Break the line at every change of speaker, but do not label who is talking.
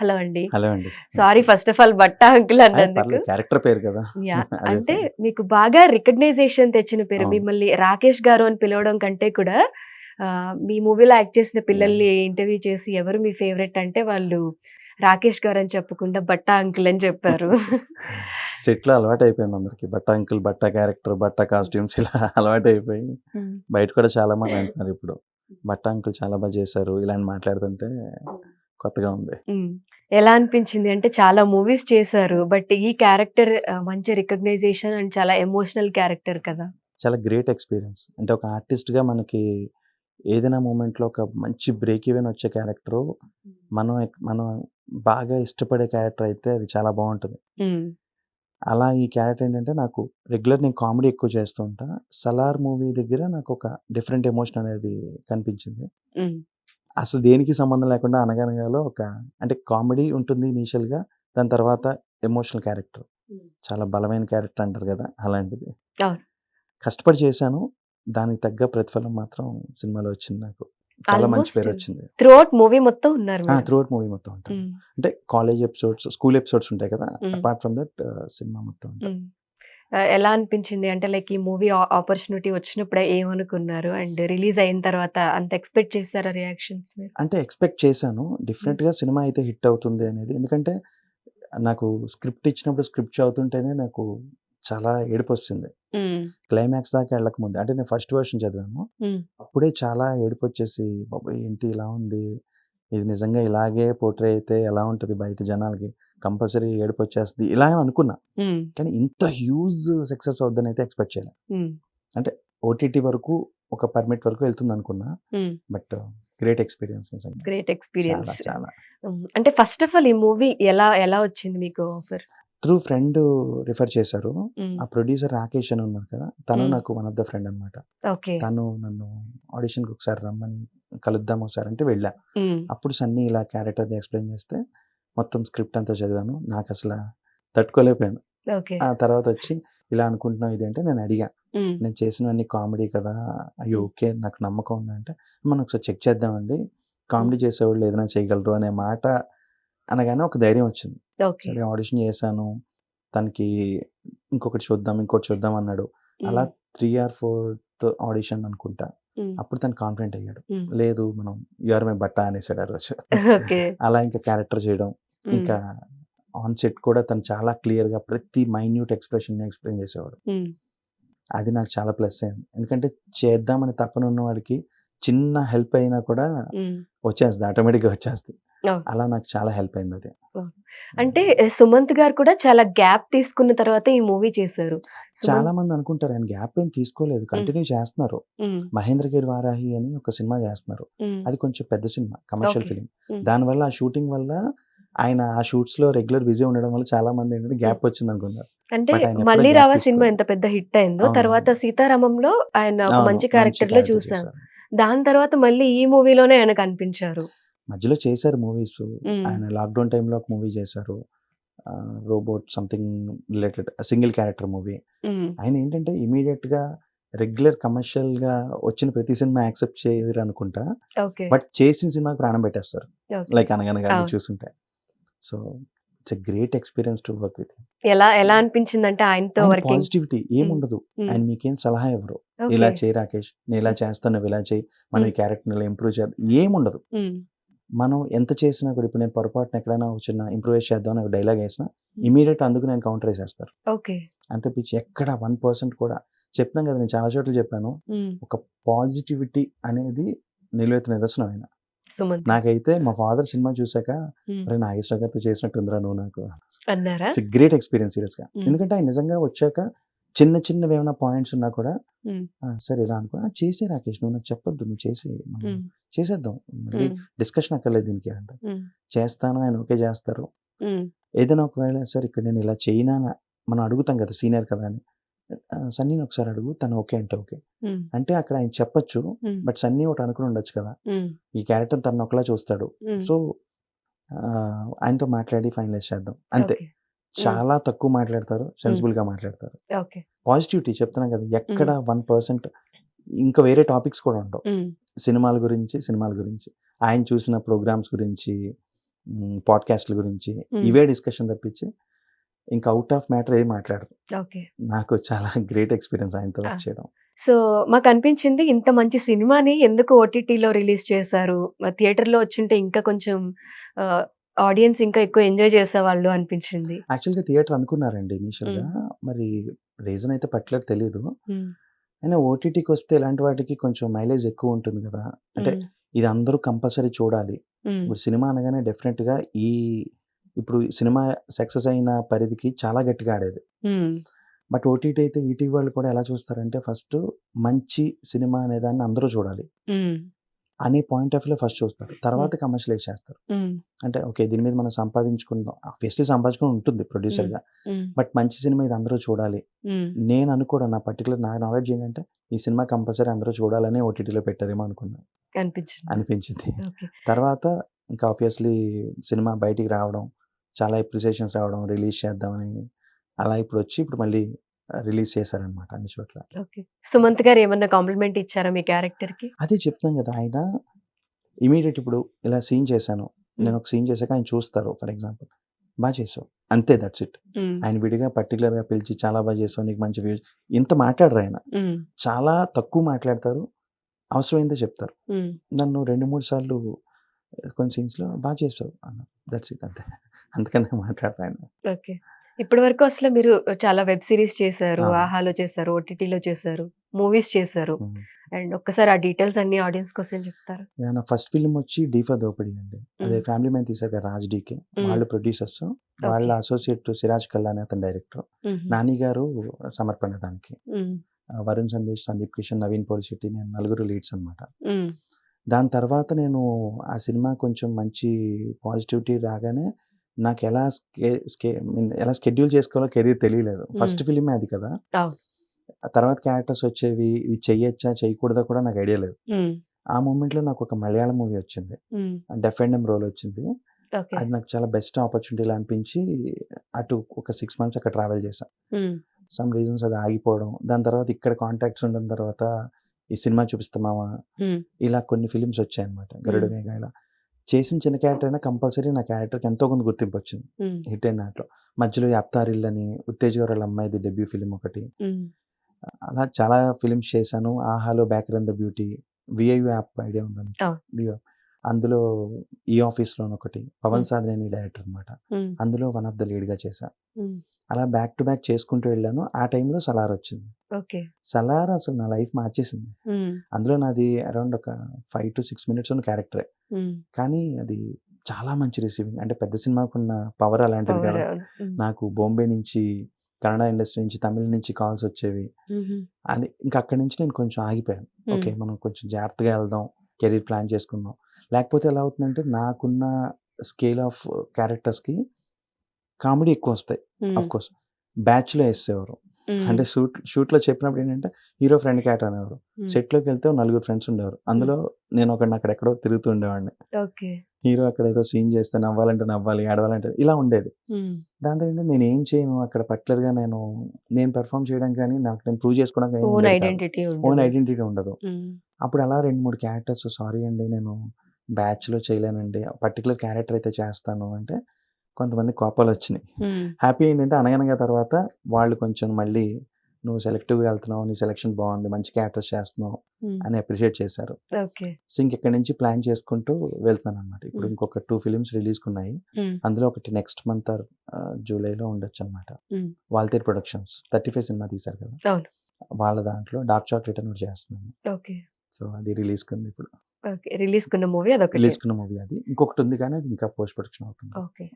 Hello అండి.
Hello అండి.
Sorry first of all బట్ట అంకుల్ అన్నందుకు.
క్యారెక్టర్ పేరు కదా.
అంటే. మీకు బాగా రికగ్నైజేషన్ తెచ్చిన పేరు. మిమ్మల్ని రాకేష్ గారు అని పిలవడం కంటే కూడా మీ మూవీలో యాక్ట్ చేసిన పిల్లల్ని ఇంటర్వ్యూ చేసి ఎవరు మీ ఫేవరెట్ అంటే వాళ్ళు రాకేష్ గారు అని చెప్పకుండా బట్ట అంకుల్ అని చెప్పారు.
సెట్లో అలవాటు అయిపోయింది అందరికి. బట్ట అంకుల్ బట్ట క్యారెక్టర్ బట్ట కాస్ట్యూమ్స్ ఇలా అలవాటు అయిపోయి బయట కూడా చాలా మంది అంటున్నారు ఇప్పుడు. బట్ట అంకుల్ చాలా బాగా చేశారు. ఇలా అని మాట్లాడుతుంటే కొత్తగా ఉంది.
ఎలా అనిపించింది? అంటే చాలా మూవీస్ చేశారు బట్ ఈ క్యారెక్టర్ మంచి రికగ్నైజేషన్ అండ్ చాలా ఎమోషనల్ క్యారెక్టర్ కదా.
చాలా గ్రేట్ ఎక్స్పీరియన్స్. అంటే ఒక ఆర్టిస్ట్గా మనకి ఏదైనా మూమెంట్లో ఒక మంచి బ్రేక్ ఈవెన్ వచ్చే క్యారెక్టర్ మనం మనం బాగా ఇష్టపడే క్యారెక్టర్ అయితే అది చాలా బాగుంటుంది. అలా ఈ క్యారెక్టర్ ఏంటంటే నాకు రెగ్యులర్ నేను కామెడీ ఎక్కువ చేస్తూ ఉంటా. సలార్ మూవీ దగ్గర నాకు ఒక డిఫరెంట్ ఎమోషన్ అనేది కనిపించింది. అసలు దేనికి సంబంధం లేకుండా అనగనగాలో ఒక అంటే కామెడీ ఉంటుంది ఇనీషియల్గా దాని తర్వాత ఎమోషనల్ క్యారెక్టర్. చాలా బలమైన క్యారెక్టర్ అంటారు కదా అలాంటిది. కష్టపడి చేశాను. దానికి తగ్గ ప్రతిఫలం మాత్రం సినిమాలో వచ్చింది నాకు. చాలా మంచి పేరు వచ్చింది
త్రూఅవుట్ మూవీ మొత్తం ఉన్నారు.
త్రూఅవుట్ మూవీ మొత్తం
ఉమ్.
అంటే కాలేజ్ ఎపిసోడ్స్ స్కూల్ ఎపిసోడ్స్ ఉంటాయి కదా. అపార్ట్ ఫ్రమ్ దట్ సినిమా మొత్తం
ఎలా అనిపించింది? అంటే లైక్ ఈ మూవీ ఆపర్చునిటీ వచ్చినప్పుడు ఏమనుకున్నారు? అండ్ రిలీజ్ అయిన తర్వాత అంత ఎక్స్పెక్ట్ చేస్తారా రియాక్షన్స్
అంటే ఎక్స్పెక్ట్ చేశాను. డెఫినెట్గా సినిమా అయితే హిట్ అవుతుంది అనేది. ఎందుకంటే నాకు స్క్రిప్ట్ ఇచ్చినప్పుడు స్క్రిప్ట్ చదువుతుంటేనే నాకు చాలా ఏడుపు వస్తుంది. క్లైమాక్స్ దాకా వెళ్ళక ముందు అంటే నేను ఫస్ట్ వర్షన్ చదివాను. అప్పుడే చాలా ఏడుపు వచ్చేసి బాబాయ్! ఏంటి ఇలా ఉంది? ఇది నిజంగా ఇలాగే పోట్రే అయితే ఎలా ఉంటుంది బయట జనాలకి? కంపల్సరీ ఏడుపు వచ్చేస్తుంది ఇలా అని అనుకున్నా. కానీ ఇంత హ్యూజ్ సక్సెస్ అవుద్దని అయితే ఎక్స్పెక్ట్ చేయలేదు
ఉమ్.
ఓటీటీ వరకు ఒక పర్మిట్ వరకు వెళ్తుంది అనుకున్నా. బట్ గ్రేట్ ఎక్స్పీరియన్స్ నిజంగా.
Great experience.
చాలా.
అంటే ఫస్ట్ ఆఫ్ ఆల్ ఈ మూవీ ఎలా ఎలా వచ్చింది మీకు ఆఫర్?
త్రూ ఫ్రెండ్ రిఫర్ చేశారు. ఆ ప్రొడ్యూసర్ రాకేష్ అని ఉన్నారు కదా తను. నాకు వన్ ఆఫ్ ద ఫ్రెండ్ అనమాట
ఓకే.
తను నన్ను ఆడిషన్కి ఒకసారి రమ్మని కలుద్దాం ఒకసారి అంటే వెళ్ళా. అప్పుడు సన్నీ ఇలా క్యారెక్టర్ అది ఎక్స్ప్లెయిన్ చేస్తే మొత్తం స్క్రిప్ట్ అంతా చదివాను. నాకు అసలు తట్టుకోలేకపోయాను. ఆ తర్వాత వచ్చి ఇలా అనుకుంటున్నావు ఇది అంటే నేను అడిగా. నేను చేసినవన్నీ కామెడీ కదా అయ్యో ఓకే నాకు నమ్మకం ఉందంటే మనం ఒకసారి చెక్ చేద్దామండి. కామెడీ చేసేవాళ్ళు ఏదైనా చేయగలరు అనే మాట అనగానే ఒక ధైర్యం వచ్చింది. సరే ఆడిషన్ చేశాను. తనకి ఇంకొకటి చూద్దాం ఇంకోటి చూద్దాం అన్నాడు. అలా త్రీ ఆర్ ఫోర్త్ ఆడిషన్ అనుకుంటా. అప్పుడు తను కాన్ఫిడెంట్ అయ్యాడు. లేదు మనం యూఆర్ మై బట్ట అనేసాడు ఆ రోజు. అలా ఇంకా క్యారెక్టర్ చేయడం ఇంకా ఆన్ సెట్ కూడా తను చాలా క్లియర్గా ప్రతి మైన్యూట్ ఎక్స్ప్రెషన్ ఎక్స్ప్లెయిన్ చేసేవాడు. అది నాకు చాలా ప్లస్ అయింది. ఎందుకంటే చేద్దామని తప్పన ఉన్న వాడికి చిన్న హెల్ప్ అయినా కూడా వచ్చేస్తుంది ఆటోమేటిక్గా వచ్చేస్తుంది. అలా నాకు చాలా హెల్ప్ అయింది అది
అంటే సుమంత్ గారు కూడా చాలా గ్యాప్ తీసుకున్న తర్వాత ఈ మూవీ చేశారు.
చాలా మంది అనుకుంటారు ఆయన గ్యాప్ ఏం తీసుకోలేదు కంటిన్యూ చేస్తున్నారు. మహేంద్రగిరి వారాహి అని ఒక సినిమా చేస్తున్నారు. అది కొంచెం పెద్ద సినిమా కమర్షియల్. ఫిలిం.
Mm.
దానివల్ల ఆ షూటింగ్ వల్ల ఆయన ఆ షూట్స్లో రెగ్యులర్ బిజీ ఉండడం వల్ల చాలా మంది ఏంటంటే గ్యాప్ వచ్చింది అనుకున్నారు
అంటే మళ్ళీ రావా సినిమా. ఎంత పెద్ద హిట్ అయిందో తర్వాత. సీతారామంలో ఆయన మంచి
క్యారెక్టర్లో
చూసాం. దాని తర్వాత మళ్ళీ ఈ మూవీలోనే ఆయన కనిపించారు
మధ్యలో చేశారు మూవీస్. ఆయన లాక్డౌన్ టైంలో ఒక మూవీ చేశారు. Robot something related single character movie. ఆయన ఏంటంటే ఇమీడియట్గా రెగ్యులర్ కమర్షియల్గా వచ్చిన ప్రతి సినిమా యాక్సెప్ట్ చేయరు అనుకుంటా. బట్ చేసిన సినిమాకి ప్రాణం పెట్టేస్తారు. లైక్ అనగనగా. చూసుంటే. So it's a great experience to work with
ఎలా ఎలా అనిపించింది ఆయనతో వర్కింగ్?
పాజిటివిటీ ఏముండదు. ఆయన మీకేం సలహా ఇవ్వరు. ఇలా చేయి రాకేష్ నేను ఇలా చేస్తాను ఇలా చేయి మనం ఈ. క్యారెక్టర్ ఇలా ఇంప్రూవ్ చేద్దాం ఏముండదు. మనం ఎంత చేసినా కూడా ఇప్పుడు నేను పొరపాటున ఎక్కడైనా ఒక చిన్న ఇంప్రూవైజ్ చేద్దాం అని ఒక డైలాగ్ వేసినా ఇమీడియట్ అందుకు నేను కౌంటర్ వేసేస్తారు.
ఓకే.
అంతే పిచ్చి. ఎక్కడ వన్ పర్సెంట్ కూడా చెప్తాం కదా నేను చాలా చోట్ల చెప్పాను. ఒక పాజిటివిటీ అనేది నిలువెత్తిన నిదర్శనం ఆయన నాకైతే మా ఫాదర్ సినిమా చూసాక. అరే నాగేశ్వర గారితో చేసినట్టుందిరా నువ్వు నాకు.
అన్నారా?
గ్రేట్ ఎక్స్పీరియన్స్
సీరియస్గా.
ఎందుకంటే ఆయన నిజంగా వచ్చాక చిన్న చిన్నవి ఏమైనా పాయింట్స్ ఉన్నా కూడా
Mm.
"ఆ, సరే ఇలా అనుకో. "ఆ, చేసే రాకేష్ నువ్వు నాకు చెప్పొద్దు నువ్వు చేసే చేసేద్దాం. మళ్ళీ డిస్కషన్ అక్కర్లేదు దీనికి అంట. చేస్తాను ఆయన ఓకే చేస్తారు. ఏదైనా ఒకవేళ సార్ ఇక్కడ నేను ఇలా చేయనా మనం అడుగుతాం కదా సీనియర్ కదా అని. "ఆ, సన్నీని ఒకసారి అడుగు తను ఓకే అంటే ఓకే. అంటే అక్కడ ఆయన చెప్పొచ్చు బట్ సన్నీ ఒకటి అనుకుని ఉండొచ్చు కదా. ఈ క్యారెక్టర్ తను ఒకలా చూస్తాడు. సో ఆయనతో మాట్లాడి ఫైనలైజ్ చేద్దాం. అంతే. చాలా తక్కువ మాట్లాడతారు సెన్సిబుల్గా మాట్లాడతారు.
ఓకే.
పాజిటివిటీ చెప్తున్నాం కదా ఎక్కడ వన్ పర్సెంట్ ఇంకా వేరే టాపిక్స్ కూడా ఉండవు. సినిమాల గురించి సినిమాల గురించి ఆయన చూసిన ప్రోగ్రామ్స్ గురించి పాడ్కాస్ట్ల గురించి. ఇవే డిస్కషన్ తప్పించి ఇంకా అవుట్ ఆఫ్ మ్యాటర్ ఏది మాట్లాడరు.
ఓకే.
నాకు చాలా గ్రేట్ ఎక్స్పీరియన్స్ ఆయనతో. చేయడం.
సో మాకు అనిపించింది ఇంత మంచి సినిమాని ఎందుకు ఓటీటీలో రిలీజ్ చేశారు? థియేటర్లో వచ్చుంటే ఇంకా కొంచెం ఆడియన్స్ ఇంకా ఎక్కువ ఎంజాయ్ చేసేవాళ్ళు అనిపించింది.
యాక్చువల్గా థియేటర్ అనుకున్నారండి ఇనీషియల్గా. మరి రీజన్ అయితే పర్టికులర్ తెలియదు అయినా ఓటీటీకి వస్తే ఇలాంటి వాటికి కొంచెం మైలేజ్ ఎక్కువ ఉంటుంది కదా. అంటే ఇది అందరూ కంపల్సరీ చూడాలి. ఇప్పుడు సినిమా అనగానే డెఫినెట్గా ఈ ఇప్పుడు సినిమా సక్సెస్ అయిన పరిధికి చాలా గట్టిగా ఆడేది. బట్ ఓటీటీ అయితే ఈటీవీ వాళ్ళు కూడా ఎలా చూస్తారంటే ఫస్ట్ మంచి సినిమా అనే దాన్ని అందరూ చూడాలి. అనే పాయింట్ ఆఫ్ వ్యూలో ఫస్ట్ చూస్తారు. తర్వాత కమర్షియలైజ్ చేస్తారు అంటే ఓకే దీని మీద మనం సంపాదించుకుందాం. ఆబ్వియస్లీ సంపాదించుకుని ఉంటుంది ప్రొడ్యూసర్గా
ఉమ్,
బట్ మంచి సినిమా ఇది అందరూ చూడాలి. నేను అనుకోవడం నా పర్టికులర్ నా నాలెడ్జ్ ఏంటంటే ఈ సినిమా కంపల్సరీ అందరూ చూడాలని ఓటీటీలో పెట్టారేమో అనుకున్నాను
అనిపించింది.
తర్వాత ఇంకా ఆబ్వియస్లీ సినిమా బయటికి రావడం చాలా అప్రిసియేషన్స్ రావడం రిలీజ్ చేద్దామని అలా ఇప్పుడు వచ్చి ఇప్పుడు మళ్ళీ రిలీజ్ చేశారనమాట అన్ని చోట్ల.
సుమంత్ గారు ఏమన్నా కాంప్లిమెంట్ ఇచ్చారా మీ క్యారెక్టర్కి
అదే చెప్తున్నాం కదా ఆయన ఇమీడియట్ ఇప్పుడు ఇలా సీన్ చేశాను. నేను ఒక సీన్ చేశాక ఆయన చూస్తారు ఫర్ ఎగ్జాంపుల్. బాగా చేసావు. అంతే దట్స్ ఇట్ ఆయన విడిగా పర్టికులర్గా పిలిచి చాలా బాగా చేసావు నీకు మంచి వ్యూస్ ఇంత మాట్లాడరు ఆయన. చాలా తక్కువ మాట్లాడతారు అవసరమైందే చెప్తారు. నన్ను రెండు మూడు సార్లు కొన్ని సీన్స్లో బాగా చేసావు అన్న దట్స్ ఇట్ అంతే. అందుకనే మాట్లాడరు ఆయన.
ఓకే. ఇప్పటి వరకు అసలు మీరు చాలా వెబ్ సిరీస్ చేశారు. ఆహాలో చేశారు ఓటీటీలో చేశారు మూవీస్ చేశారు. అండ్ ఒక్కసారి ఆ డీటెయిల్స్ అన్ని ఆడియన్స్ కోసం చెప్తారు?
నా ఫస్ట్ ఫిల్మ్ వచ్చి డీఫా దోపిడి అండి. అదే. ఫ్యామిలీ మ్యాన్ తీసారు కదా రాజ్ డీకే. వాళ్ళు ప్రొడ్యూసర్స్ వాళ్ళ అసోసియేట్ సిరాజ్ కల్లాని అతని డైరెక్టర్. నాని గారు సమర్పణ దానికి. వరుణ్ సందేశ్ సందీప్ కిషన్ నవీన్ పోలిశెట్టి నేను నలుగురు లీడ్స్ అనమాట దాని తర్వాత నేను ఆ సినిమా కొంచెం మంచి పాజిటివిటీ రాగానే నాకు ఎలా స్కే ఎలా స్కెడ్యూల్ చేసుకోవాలో కెరీర్ తెలియలేదు. ఫస్ట్ ఫిలిమే అది కదా. తర్వాత క్యారెక్టర్స్ వచ్చేవి ఇది చెయ్యొచ్చా చేయకూడదా కూడా నాకు ఐడియా లేదు. ఆ మూమెంట్లో నాకు ఒక మలయాళం మూవీ వచ్చింది. డెఫ్ అండ్ రోల్ వచ్చింది. అది నాకు చాలా బెస్ట్ ఆపర్చునిటీలా అనిపించి అటు ఒక సిక్స్ మంత్స్ అక్కడ ట్రావెల్ చేశాను సమ్ రీజన్స్ అది ఆగిపోవడం. దాని తర్వాత ఇక్కడ కాంటాక్ట్స్ ఉండడం తర్వాత ఈ సినిమా చూపిస్తామావా ఇలా కొన్ని ఫిలిమ్స్ వచ్చాయన్నమాట. గరుడ మేఘ ఇలా చేసిన చిన్న క్యారెక్టర్ అయినా కంపల్సరీ నా క్యారెక్టర్కి ఎంతో కొంత గుర్తింపు వచ్చింది. హిట్ అయిన దాంట్లో. మధ్యలో ఈ అత్తారిల్ అని ఉత్తేజ్ గారు వాళ్ళ అమ్మాయిది డెబ్యూ ఫిలిం ఒకటి. అలా చాలా ఫిలిమ్స్ చేశాను. ఆహాలో back run the beauty VI app idea. VI అందులో ఈ ఆఫీస్లో ఒకటి పవన్. సాధనేని డైరెక్టర్ అనమాట అందులో వన్ ఆఫ్ ద లీడ్గా చేశా. అలా బ్యాక్ టు బ్యాక్ చేసుకుంటూ వెళ్ళాను. ఆ టైంలో సలార్ వచ్చింది.
ఓకే.
సలార్ అసలు నా లైఫ్ మార్చేసింది. అందులో నాది అరౌండ్ ఒక ఫైవ్ టు సిక్స్ మినిట్స్ ఉన్న క్యారెక్టరే. కానీ అది చాలా మంచి రిసీవింగ్. అంటే పెద్ద సినిమాకున్న పవర్ అలాంటిది కదా. నాకు బాంబే నుంచి కన్నడ ఇండస్ట్రీ నుంచి తమిళ నుంచి కాల్స్ వచ్చేవి. అని ఇంకా అక్కడి నుంచి నేను కొంచెం ఆగిపోయాను. ఓకే మనం కొంచెం జాగ్రత్తగా వెళ్దాం కెరీర్ ప్లాన్ చేసుకుందాం. లేకపోతే ఎలా అవుతుందంటే నాకున్న స్కేల్ ఆఫ్ క్యారెక్టర్స్కి కామెడీ ఎక్కువ వస్తాయి అఫ్ కోర్స్. బ్యాచ్లో వేసేవారు. అంటే షూట్ షూట్లో చెప్పినప్పుడు ఏంటంటే హీరో ఫ్రెండ్ క్యాట్ అనేవారు. సెట్లోకి వెళ్తే నలుగురు ఫ్రెండ్స్ ఉండేవారు. అందులో నేను ఒకడిని అక్కడెక్కడో తిరుగుతూ ఉండేవాడిని. హీరో అక్కడ ఏదో సీన్ చేస్తే నవ్వాలంటే నవ్వాలి ఆడవాలంటే ఇలా ఉండేది. దాంతో ఏంటంటే నేను ఏం చేయను అక్కడ పర్టికులర్గా నేను నేను పెర్ఫామ్ చేయడం కానీ నాకు నేను ప్రూవ్ చేసుకోవడం
ఓన్ ఐడెంటిటీ
ఉండదు. అప్పుడు అలా రెండు మూడు క్యారెక్టర్స్ సారీ అండి నేను బ్యాచ్లో చేయలేనండి. పర్టికులర్ క్యారెక్టర్ అయితే చేస్తాను అంటే కొంతమంది కోపాలు వచ్చినాయి. హ్యాపీ ఏంటంటే అనగనగా తర్వాత వాళ్ళు కొంచెం మళ్ళీ నువ్వు సెలెక్టివ్గా వెళ్తున్నావు నీ సెలెక్షన్ బాగుంది మంచి క్యారెక్టర్స్ చేస్తున్నావు అని అప్రిషియేట్ చేశారు. సో ఇంక ఇక్కడి నుంచి ప్లాన్ చేసుకుంటూ వెళ్తాను అనమాట ఇప్పుడు. ఇంకొక టూ ఫిలిమ్స్ రిలీజ్ ఉన్నాయి. అందులో ఒకటి నెక్స్ట్ మంత్ జూలైలో ఉండొచ్చు అనమాట. వాల్తేర్ ప్రొడక్షన్స్. థర్టీ ఫైవ్ సినిమా తీశారు కదా. వాళ్ళ దాంట్లో డార్క్ చాక్లెట్ అని చేస్తున్నాను.
ఓకే.
సో అది రిలీజ్ కుంది ఇప్పుడు.
రిలీజ్ కున్న మూవీ అదొకటి.
రిలీజ్ కున్న మూవీ అది. ఇంకొకటి ఉంది కానీ అది ఇంకా పోస్ట్ ప్రొడక్షన్ అవుతుంది.
ఓకే.